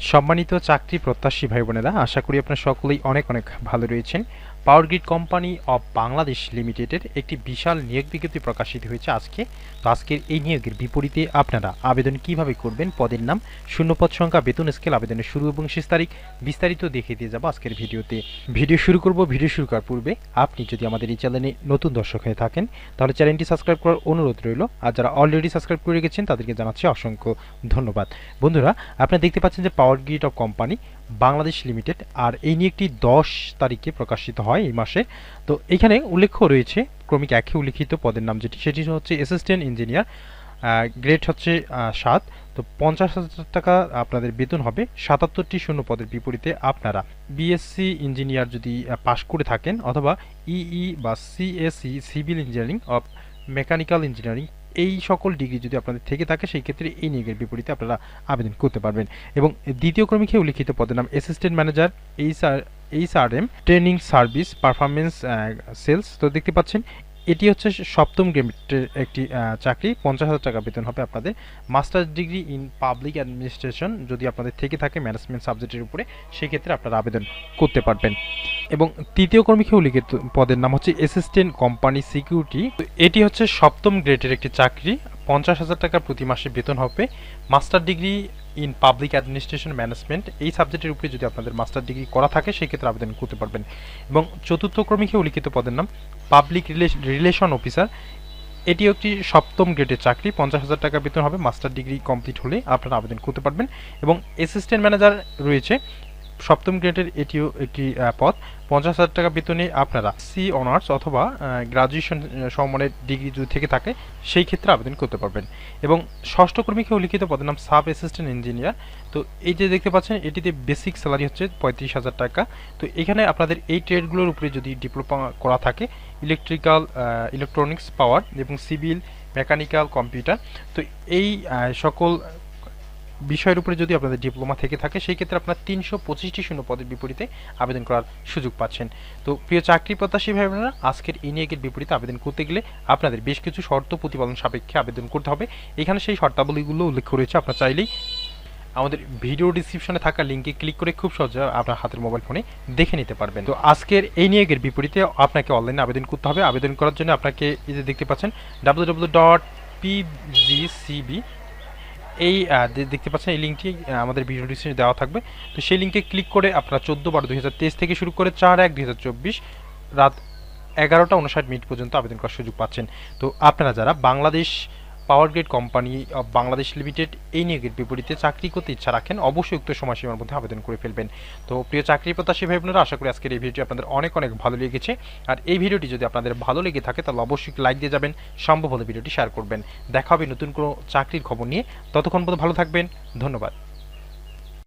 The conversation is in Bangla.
সম্মানিত চাকরি প্রত্যাশী ভাই বোনেরা আশা করি আপনারা সকলেই অনেক অনেক ভালো রয়েছেন। Power grid company of Bangladesh লিমিটেডের একটি বিশাল নিয়োগ বিজ্ঞপ্তি প্রকাশিত হয়েছে আজকে। তো আজকের এই নিয়োগের বিপরীতে আপনারা আবেদন কীভাবে করবেন? পদের নাম, শূন্যপদ সংখ্যা, বেতন স্কেল, আবেদনের শুরু এবং শেষ তারিখ বিস্তারিত দেখিয়ে দিয়ে যাব আজকের ভিডিওতে। ভিডিও শুরু করব, ভিডিও শুরু করার পূর্বে আপনি যদি আমাদের এই চ্যানেলে নতুন দর্শক হয়ে থাকেন, তাহলে চ্যানেলটি সাবস্ক্রাইব করার অনুরোধ রইল। আর যারা অলরেডি সাবস্ক্রাইব করে রেখেছেন, তাদেরকে জানাচ্ছি অসংখ্য ধন্যবাদ। বন্ধুরা, আপনারা দেখতে পাচ্ছেন যে power grid of company Bangladesh limited, আর এই নিয়োগটি দশ তারিখে প্রকাশিত হয়। এই মাসে। তো এখানে উল্লেখ্য রয়েছে, ক্রমিক একে উল্লিখিত পদের নাম যেটি, সেটি হচ্ছে অ্যাসিস্ট্যান্ট ইঞ্জিনিয়ার গ্রেড হচ্ছে সাত। তো পঞ্চাশ হাজার টাকা আপনাদের বেতন হবে, সাতাত্তরটি শূন্য পদের বিপরীতে আপনারা বিএসসি ইঞ্জিনিয়ার যদি পাশ করে থাকেন, অথবা ইই বা CSC civil engineering of mechanical engineering এই সকল ডিগ্রি যদি আপনাদের থেকে থাকে, সেই ক্ষেত্রে এই নিয়োগের বিপরীতে আপনারা আবেদন করতে পারবেন। এবং দ্বিতীয় ক্রমিকে উল্লিখিত পদের নাম assistant manager H R H M training service performance sales তো দেখতে পাচ্ছেন, এটি হচ্ছে সপ্তম গ্রেডের একটি চাকরি, পঞ্চাশ হাজার টাকা বেতন হবে আপনাদের। Masters degree in public administration যদি আপনাদের থেকে থাকে ম্যানেজমেন্ট সাবজেক্টের উপরে, সেক্ষেত্রে আপনারা আবেদন করতে পারবেন। এবং তৃতীয় কর্মীকে উল্লিখিত পদের নাম হচ্ছে অ্যাসিস্ট্যান্ট কোম্পানি সিকিউরিটি এটি হচ্ছে সপ্তম গ্রেডের একটি চাকরি। পঞ্চাশ হাজার টাকা প্রতি মাসে বেতন হবে। Master degree in public administration management এই সাবজেক্টের উপরে যদি আপনাদের মাস্টার ডিগ্রি করা থাকে, সেক্ষেত্রে আবেদন করতে পারবেন। এবং চতুর্থ ক্রমিকে উল্লিখিত পদের নাম পাবলিক রিলেশন অফিসার এটি একটি সপ্তম গ্রেডের চাকরি, পঞ্চাশ হাজার টাকা বেতন হবে। মাস্টার ডিগ্রি কমপ্লিট হলে আপনারা আবেদন করতে পারবেন। এবং অ্যাসিস্ট্যান্ট ম্যানেজার রয়েছে সপ্তম গ্রেডের এটিও একটি পদ। পঞ্চাশ হাজার টাকা বেতনে আপনারা সি অনার্স অথবা গ্রাজুয়েশন সমমানের ডিগ্রি যদি থেকে থাকে, সেই ক্ষেত্রে আবেদন করতে পারবেন। এবং ষষ্ঠ কর্মীকে উল্লিখিত পদের নাম সাব অ্যাসিস্ট্যান্ট ইঞ্জিনিয়ার তো এই যে দেখতে পাচ্ছেন, এটিতে বেসিক স্যালারি হচ্ছে পঁয়ত্রিশ হাজার টাকা। তো এখানে আপনাদের এই ট্রেডগুলোর উপরে যদি ডিপ্লোমা করা থাকে ইলেকট্রিক্যাল ইলেকট্রনিক্স পাওয়ার এবং সিভিল মেকানিক্যাল কম্পিউটার তো এই সকল বিষয়ের উপরে যদি আপনাদের ডিপ্লোমা থেকে থাকে, সেই ক্ষেত্রে আপনার তিনশো পঁচিশটি শূন্য পদের বিপরীতে আবেদন করার সুযোগ পাচ্ছেন। তো প্রিয় চাকরি প্রত্যাশী ভাই বোনেরা আজকের এই নিয়োগের বিপরীতে আবেদন করতে গেলে আপনাদের বেশ কিছু শর্ত প্রতিপালন সাপেক্ষে আবেদন করতে হবে। এখানে সেই শর্তাবলীগুলো উল্লেখ রয়েছে, আপনার চাইলেই আমাদের ভিডিও ডিসক্রিপশনে থাকা লিঙ্কে ক্লিক করে খুব সহজে আপনার হাতের মোবাইল ফোনে দেখে নিতে পারবেন। তো আজকের এই নিয়োগের বিপরীতে আপনাকে অনলাইনে আবেদন করতে হবে। আবেদন করার জন্য আপনাকে এই যে দেখতে পাচ্ছেন ডাব্লিউ ডট পিজিসিবি এই দেখতে পাচ্ছেন এই লিঙ্কটি আমাদের ভিডিও ডিসক্রিপশনে দেওয়া থাকবে। তো সেই লিঙ্কে ক্লিক করে আপনারা চোদ্দ বারো দুই থেকে শুরু করে চার এক দুই রাত এগারোটা উনষাট মিনিট পর্যন্ত আবেদন করার সুযোগ পাচ্ছেন। তো আপনারা যারা Bangladesh power grid company of Bangladesh limited এই নিয়োগের বিপরীতে চাকরি করতে ইচ্ছা রাখেন, অবশ্যই উক্ত সময়সীমার মধ্যে আবেদন করে ফেলবেন। তো প্রিয় চাকরি প্রত্যাশী ভাই বোনেরা, আশা করি আজকের এই ভিডিওটি আপনাদের অনেক অনেক ভালো লেগেছে। আর এই ভিডিওটি যদি আপনাদের ভালো লেগে থাকে, তাহলে অবশ্যই লাইক দিয়ে যাবেন, সম্ভব হলে ভিডিওটি শেয়ার করবেন। দেখা হবে নতুন কোনো চাকরির খবর নিয়ে। ততক্ষণ পর্যন্ত ভালো থাকবেন, ধন্যবাদ।